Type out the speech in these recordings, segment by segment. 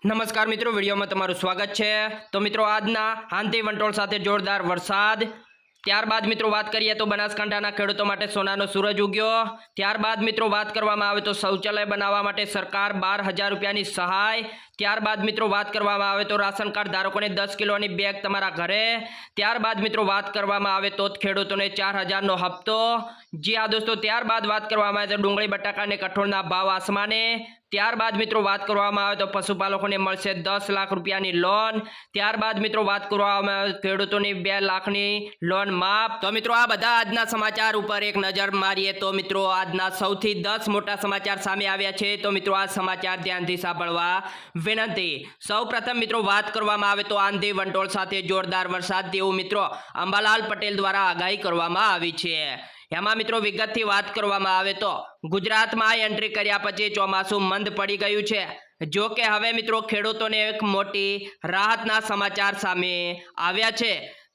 નમસ્કાર મિત્રો, વિડીયોમાં તમારું સ્વાગત છે. તો મિત્રો, આજના હાંતી વંટોળ સાથે જોરદાર વરસાદ. ત્યારબાદ મિત્રો, વાત કરીએ તો બનાસકાંઠાના ખેડૂતો માટે સોનાનો સૂરજ ઉગ્યો. ત્યારબાદ મિત્રો, વાત કરવામાં આવે તો શૌચાલય બનાવવા માટે સરકાર બાર હજાર રૂપિયાની સહાય. ત્યારબાદ મિત્રો વાત કરવામાં આવે તો રાશન કાર્ડ ધારકોને દસ કિલોની બેગ તમારા ઘરે. ત્યારબાદ મિત્રો વાત કરવામાં આવે તો ખેડૂતોને ચાર હજારનો હપ્તો. જી હા દોસ્તો, ત્યારબાદ વાત કરવામાં આવે તો ડુંગળી બટાકા અને કઠોળના ભાવ આસમાને. ત્યારબાદ મિત્રો વાત કરવામાં આવે તો પશુપાલકોને મળશે દસ લાખ રૂપિયાની લોન. ત્યારબાદ મિત્રો વાત કરવામાં આવે ખેડૂતોની બે લાખની લોન માફ. તો મિત્રો આ બધા આજના સમાચાર ઉપર એક નજર મારીએ તો મિત્રો આજના સૌથી દસ મોટા સમાચાર સામે આવ્યા છે. તો મિત્રો આ સમાચાર ધ્યાનથી સાંભળવા વિનંતી. સૌ પ્રથમ મિત્રો વાત કરવામાં આવે તો આંધી વંટોળ સાથે જોરદાર વરસાદ તેવું મિત્રો અંબાલાલ પટેલ દ્વારા આગાહી કરવામાં આવી છે. એમાં મિત્રો વિગતથી વાત કરવામાં આવે તો ગુજરાતમાં એન્ટ્રી કર્યા પછી ચોમાસું મંદ પડી ગયું છે. જો કે હવે મિત્રો ખેડૂતોને એક મોટી રાહતના સમાચાર સામે આવ્યા છે.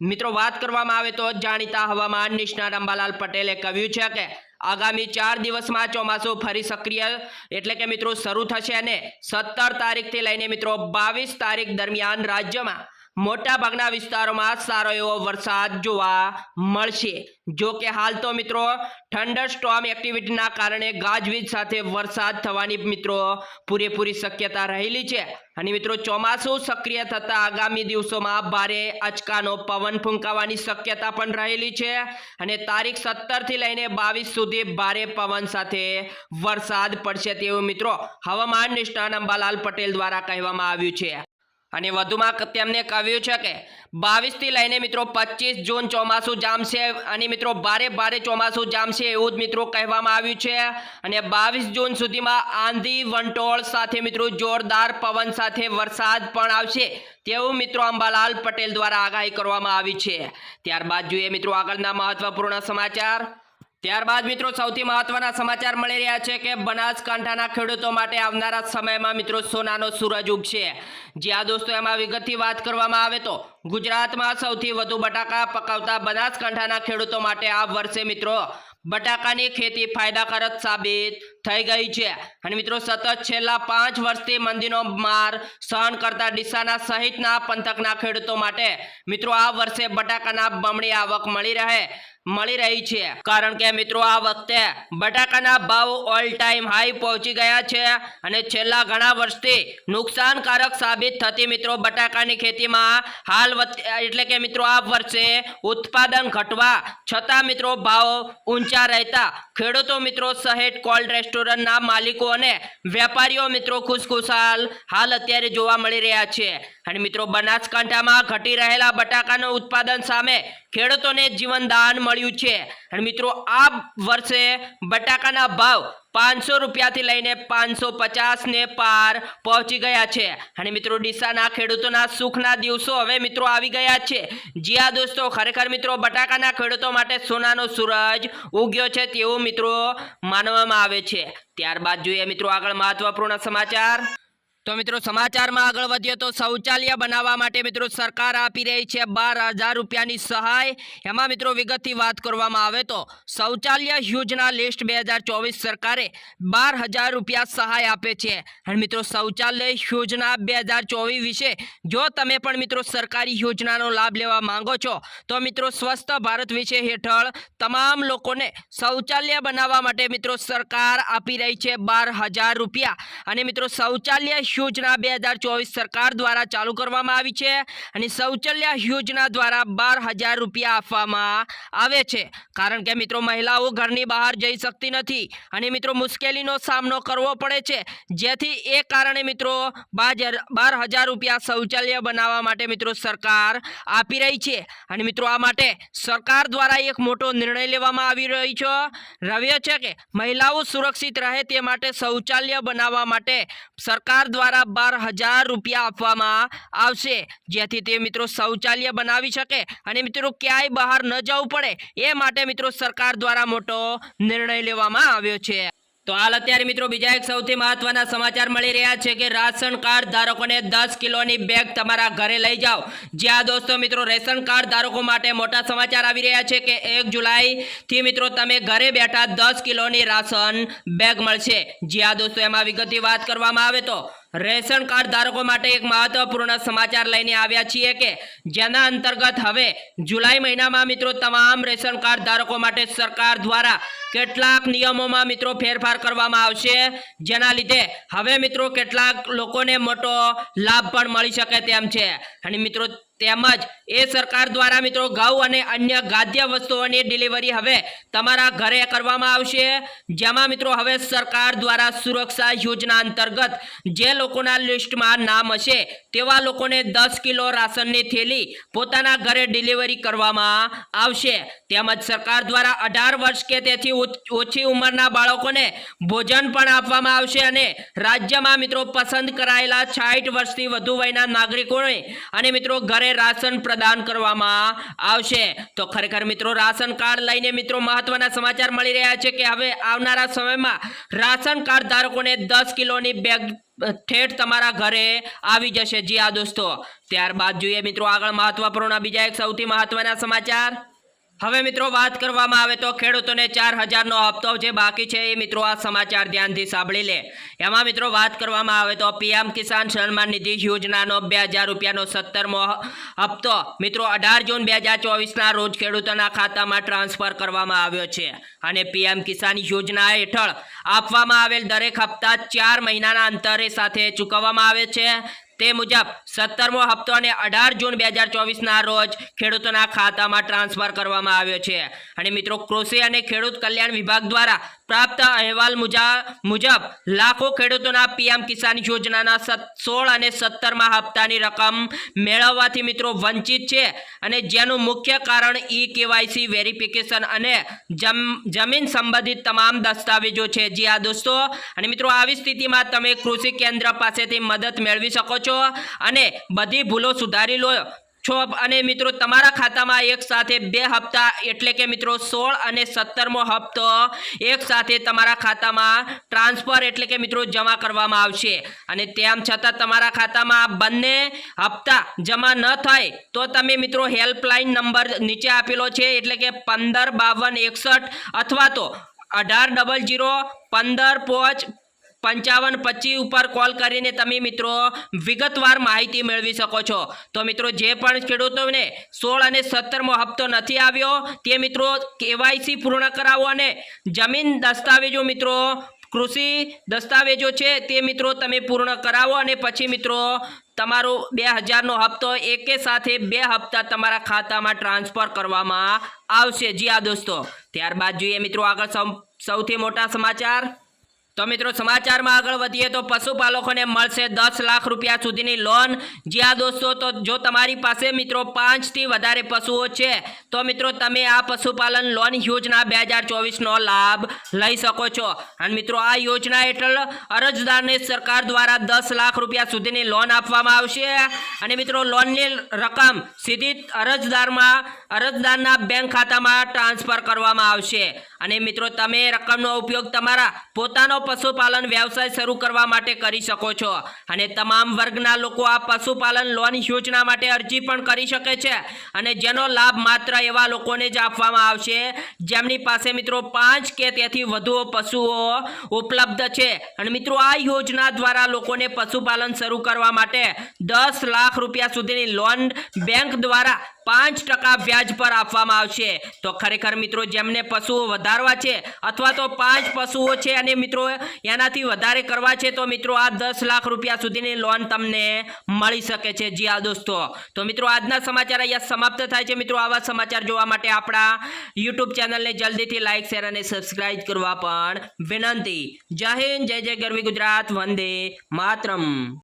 મિત્રો વાત કરવામાં આવે તો જાણીતા હવામાન નિષ્ણાત અંબાલાલ પટેલે કહ્યું છે કે આગામી ચાર દિવસમાં ચોમાસું ફરી સક્રિય એટલે કે મિત્રો શરૂ થશે અને સત્તર તારીખથી લઈને મિત્રો બાવીસ તારીખ દરમિયાન રાજ્યમાં મોટા ભાગના વિસ્તારોમાં સારો એવો વરસાદ જોવા મળશે. જો કે હાલ તો મિત્રો ઠંડર સ્ટોર્મ એક્ટિવિટીના કારણે ગાજવીજ સાથે વરસાદ થવાની મિત્રો પૂરેપૂરી શક્યતા રહેલી છે. અને મિત્રો ચોમાસું સક્રિય થતા આગામી દિવસોમાં ભારે અચકાનો પવન ફૂંકાવાની શક્યતા પણ રહેલી છે. અને તારીખ સત્તરથી લઈને બાવીસ સુધી ભારે પવન સાથે વરસાદ પડશે તેવું મિત્રો હવામાન નિષ્ણાત અંબાલાલ પટેલ દ્વારા કહેવામાં આવ્યું છે. અને વધુમાં તેમણે કહ્યું છે કે, બાવીસથી લઈને મિત્રો પચીસ જૂન ચોમાસું જામશે અને મિત્રો ભારે ભારે ચોમાસું જામશે એવું જ મિત્રો કહેવામાં આવ્યું છે. અને બાવીસ જૂન સુધીમાં આંધી, વંટોળ સાથે મિત્રો જોરદાર પવન સાથે વરસાદ પણ આવશે તેવું મિત્રો અંબાલાલ પટેલ દ્વારા આગાહી કરવામાં આવી છે. ત્યારબાદ જોઈએ મિત્રો આગળના મહત્વપૂર્ણ સમાચાર. ત્યારબાદ મિત્રો સૌથી મહત્વના સમાચાર મળી રહ્યા છે કે બનાસકાંઠાના ખેડૂતો માટે આવનારા સમયમાં મિત્રો સોનાનો સૂરજ ઉગશે. જ્યાં દોસ્તો, એમાં વિગતથી વાત કરવામાં આવે તો ગુજરાતમાં સૌથી વધુ બટાકા પકાવતા બનાસકાંઠાના ખેડૂતો માટે આ વર્ષે મિત્રો બટાકાની ખેતી ફાયદાકારક સાબિત થઈ ગઈ છે. અને મિત્રો સતત છેલ્લા પાંચ વર્ષથી મંદીનો માર સહન કરતા ડીસાના સહિતના પંથકના ખેડૂતો માટે મિત્રો આ વર્ષે બટાકાના બમણી આવક મળી રહે. મળી રહી છે. કારણ કે મિત્રો, આ વખતે બટાકાના ભાવ ઓલ ટાઈમ હાઈ પહોંચી ગયા છે અને છેલ્લા ઘણા વર્ષથી નુકસાનકારક સાબિત થતી મિત્રો, બટાકાની ખેતીમાં હાલ એટલે કે મિત્રો, આ વર્ષે ઉત્પાદન ઘટવા છતાં મિત્રો, ભાવ ઊંચા રહેતા ખેડૂતો મિત્રો, સહેજ કોલ્ડ રેસ્ટોરન્ટના માલિકો અને વેપારીઓ મિત્રો ખુશખુશાલ હાલ અત્યારે જોવા મળી રહ્યા છે. અને મિત્રો, બનાસકાંઠામાં ઘટી રહેલા બટાકાનું ઉત્પાદન સામે ખેડૂતોને જીવનદાન મળ્યું છે. અને મિત્રો, આ વર્ષે બટાકાના ભાવ પાંચસો રૂપિયાથી લઈને પાંચસો પચાસને પાર પહોંચી ગયા છે. અને મિત્રો, ડીસાના ખેડૂતોના સુખના દિવસો હવે મિત્રો આવી ગયા છે. જ્યાં દોસ્તો, ખરેખર મિત્રો, બટાકાના ખેડૂતો માટે સોનાનો સૂરજ ઉગ્યો છે તેવું મિત્રો માનવામાં આવે છે. ત્યારબાદ જોઈએ મિત્રો આગળ મહત્વપૂર્ણ સમાચાર. તો મિત્રો સમાચારમાં આગળ વધીએ તો શૌચાલય બનાવવા માટે મિત્રો સરકાર આપી રહી છે બાર હજાર રૂપિયાની સહાય. એમાં મિત્રો વિગતથી વાત કરવામાં આવે તો શૌચાલય યોજના લિસ્ટ બે હજાર ચોવીસ સરકારે બાર હજાર રૂપિયા સહાય આપે છે. અને મિત્રો શૌચાલય યોજના બે હજાર ચોવીસ વિશે જો તમે પણ મિત્રો સરકારી યોજનાનો લાભ લેવા માંગો છો, તો મિત્રો સ્વસ્થ ભારત વિશે હેઠળ તમામ લોકોને શૌચાલય બનાવવા માટે મિત્રો સરકાર આપી રહી છે બાર હજાર રૂપિયા. અને મિત્રો શૌચાલય યોજના બે હજાર ચોવીસ સરકાર દ્વારા ચાલુ કરવામાં આવી છે અને શૌચાલય યોજના દ્વારા બાર હજાર રૂપિયા આપવામાં આવે છે. કારણ કે મિત્રો મહિલાઓ ઘરની બહાર જઈ શકતી નથી અને મિત્રો મુશ્કેલીનો સામનો કરવો પડે છે. જેથી એ કારણે મિત્રો બાર હજાર- રૂપિયા શૌચાલય બનાવવા માટે મિત્રો સરકાર આપી રહી છે. અને મિત્રો આ માટે સરકાર દ્વારા એક મોટો નિર્ણય લેવામાં આવી રહ્યો છે. રહ્યો છે કે મહિલાઓ સુરક્ષિત રહે તે માટે શૌચાલય બનાવવા માટે સરકાર દ્વારા બાર હજાર રૂપિયા આપવામાં આવશે. જેથી તે મિત્રો શૌચાલય બનાવી શકે અને મિત્રો ક્યાંય બહાર ન જવું પડે. એ માટે મિત્રો સરકાર દ્વારા મોટો નિર્ણય લેવામાં આવ્યો છે. તો હાલ અત્યારે મિત્રો બીજા એક સૌથી મહત્વના સમાચાર મળી રહ્યા છે કે રાશન કાર્ડ ધારકોને દસ કિલોની બેગ તમારા ઘરે લઈ જાઓ. જ્યાં દોસ્તો મિત્રો રેશન કાર્ડ ધારકો માટે મોટા સમાચાર આવી રહ્યા છે કે એક જુલાઈથી મિત્રો તમે ઘરે બેઠા દસ કિલોની રાશન બેગ મળશે. જ્યાં દોસ્તો એમાં વિગતની વાત કરવામાં આવે તો રેશન કાર્ડ ધારકો માટે એક મહત્વપૂર્ણ સમાચાર લઈને આવ્યા છીએ કે જેના અંતર્ગત હવે જુલાઈ મહિનામાં મિત્રો તમામ રેશન કાર્ડ ધારકો માટે સરકાર દ્વારા કેટલાક નિયમોમાં મિત્રો ફેરફાર કરવામાં આવશે, જેના લીધે હવે મિત્રો કેટલાક લોકોને મોટો લાભ પણ મળી શકે તેમ છે. અને મિત્રો તેમજ એ સરકાર દ્વારા મિત્રો ઘઉં અને અન્ય ખાદ્ય વસ્તુઓની ડિલિવરી હવે તમારા ઘરે કરવામાં આવશે. જેમાં મિત્રો હવે સરકાર દ્વારા સુરક્ષા યોજના અંતર્ગત જે લોકોના લિસ્ટમાં નામ હશે તેવા લોકોને દસ કિલો રાશનની થેલી પોતાના ઘરે ડિલિવરી કરવામાં આવશે. તેમજ સરકાર દ્વારા અઢાર વર્ષ કે તેથી ઓછી ઉંમરના બાળકોને ભોજન પણ આપવામાં આવશે અને રાજ્યમાં મિત્રો પસંદ કરાયેલા છાઠ વર્ષથી વધુ વયના નાગરિકોને અને મિત્રો ઘરે રાશન પ્રદાન કરવામાં આવશે. તો ખરેખર મિત્રો, રાશન કાર્ડ લઈને મિત્રો મહત્વના સમાચાર મળી રહ્યા છે કે હવે આવનારા સમયમાં રાશન કાર્ડ ધારકોને દસ કિલોની બેગ ઠેઠ તમારા ઘરે આવી જશે. જી આ દોસ્તો. ત્યારબાદ જોઈએ મિત્રો આગળ મહત્વપૂર્ણ, બીજા એક સૌથી મહત્વના સમાચાર. હવે મિત્રો વાત કરવામાં આવે તો ખેડૂતોને ચાર હજારનો હપ્તો જે બાકી છે એ મિત્રો આ સમાચાર ધ્યાનથી સાંભળી લે. એમાં મિત્રો વાત કરવામાં આવે તો પીએમ કિસાન સન્માન નિધિ યોજનાનો બે હજાર રૂપિયાનો સત્તરમો હપ્તો મિત્રો અઢાર જૂન બે હજાર ચોવીસના રોજ ખેડૂતોના ખાતામાં ટ્રાન્સફર કરવામાં આવ્યો છે. અને પીએમ કિસાન યોજના હેઠળ આપવામાં આવેલ દરેક હપ્તા ચાર મહિનાના અંતરે સાથે ચૂકવવામાં આવે છે. તે મુજબ સત્તરમો હપ્તો અને અઢાર જૂન બે હજાર ચોવીસના રોજ ખેડૂતોના ખાતામાં ટ્રાન્સફર કરવામાં આવ્યો છે. અને મિત્રો, કૃષિ અને ખેડૂત કલ્યાણ વિભાગ દ્વારા પ્રાપ્ત અહેવાલ મુજા- મુજબ લાખો ખેડૂતોના પીએમ કિસાન યોજનાના સોળ અને સત્તરમાં હપ્તાની રકમ મેળવવાથી મિત્રો વંચિત છે. અને જેનું મુખ્ય કારણ ઈ કેવાયસી વેરિફિકેશન અને જમ, જમીન સંબંધિત તમામ દસ્તાવેજો છે. જી આ દોસ્તો. અને મિત્રો, આવી સ્થિતિમાં તમે કૃષિ કેન્દ્ર પાસેથી મદદ મેળવી શકો છો. અને બધી ભૂલો સુધારી લો છો. અને મિત્રો, તમારા ખાતામાં એક સાથે બે હપ્તા એટલે કે મિત્રો, સોળ અને સત્તરમો હપ્તો એક સાથે તમારા ખાતામાં ટ્રાન્સફર એટલે કે મિત્રો, જમા કરવામાં આવશે. અને તેમ છતાં તમારા ખાતામાં બંને હપ્તા જમા ન થાય તો તમે મિત્રો, હેલ્પલાઇન નંબર નીચે આપેલો છે એટલે કે પંદર બાવન એકસઠ અથવા તો અઢાર ડબલ જીરો પંદર પોચ પંચાવન પચીસ ઉપર કોલ કરીને તમે મિત્રો વિગતવાર માહિતી મેળવી શકો છો. તો મિત્રો જે પણ ખેડૂતોને સોળ અને સત્તરમો હપ્તો નથી આવ્યો, તે મિત્રો કેવાયસી પૂર્ણ કરાવો અને જમીન દસ્તાવેજો મિત્રો, કૃષિ દસ્તાવેજો છે તે મિત્રો તમે પૂર્ણ કરાવો અને પછી મિત્રો તમારો બે હજારનો હપ્તો એકે સાથે બે હપ્તા તમારા ખાતામાં ટ્રાન્સફર કરવામાં આવશે. જી આ દોસ્તો, ત્યારબાદ જોઈએ મિત્રો આગળ સૌથી મોટા સમાચાર. તો મિત્રો સમાચારમાં આગળ વધીએ તો પશુપાલકોને મળશે દસ લાખ રૂપિયા સુધીની લોન. જ્યાં દોસ્તો, તો જો તમારી પાસે મિત્રો પાંચથી વધારે પશુઓ છે, તો મિત્રો તમે આ પશુપાલન લોન યોજના બે હજાર ચોવીસનો લાભ લઈ શકો છો. અને મિત્રો આ યોજના હેઠળ અરજદારને સરકાર દ્વારા દસ લાખ રૂપિયા સુધીની લોન આપવામાં આવશે. અને મિત્રો લોનની રકમ સીધી અરજદારમાં, અરજદારના બેંક ખાતામાં ટ્રાન્સફર કરવામાં આવશે. અને મિત્રો, તમે રકમનો ઉપયોગ તમારા પોતાનો પશુપાલન વ્યવસાય શરૂ કરવા માટે કરી શકો છો. અને તમામ વર્ગના લોકો આ પશુપાલન લોન યોજના માટે અરજી પણ કરી શકે છે. અને જેનો લાભ માત્ર એવા લોકોને જ આપવામાં આવશે, જેમની પાસે મિત્રો પાંચ કે તેથી વધુ પશુઓ ઉપલબ્ધ છે. અને મિત્રો, આ યોજના દ્વારા લોકોને પશુપાલન શરૂ કરવા માટે દસ લાખ રૂપિયા સુધીની લોન બેંક દ્વારા પાંચ ટકા વ્યાજ પર આપવામાં આવશે. તો ખરેખર મિત્રો, જેમને પશુઓ વધારવા છે અથવા તો પાંચ પશુઓ છે અને મિત્રો, એનાથી વધારે કરવા છે, તો મિત્રો, આ દસ લાખ રૂપિયા સુધીની લોન તમને મળી શકે છે. જી આ દોસ્તો. તો મિત્રો, આજના સમાચાર અહીંયા સમાપ્ત થાય છે. મિત્રો, આવા સમાચાર જોવા માટે આપણા યુટ્યુબ ચેનલને જલ્દીથી લાઇક શેર અને સબસ્ક્રાઇબ કરવા પણ વિનંતી. જય હિન્દ, જય જય ગરવી ગુજરાત, વંદે માતરમ.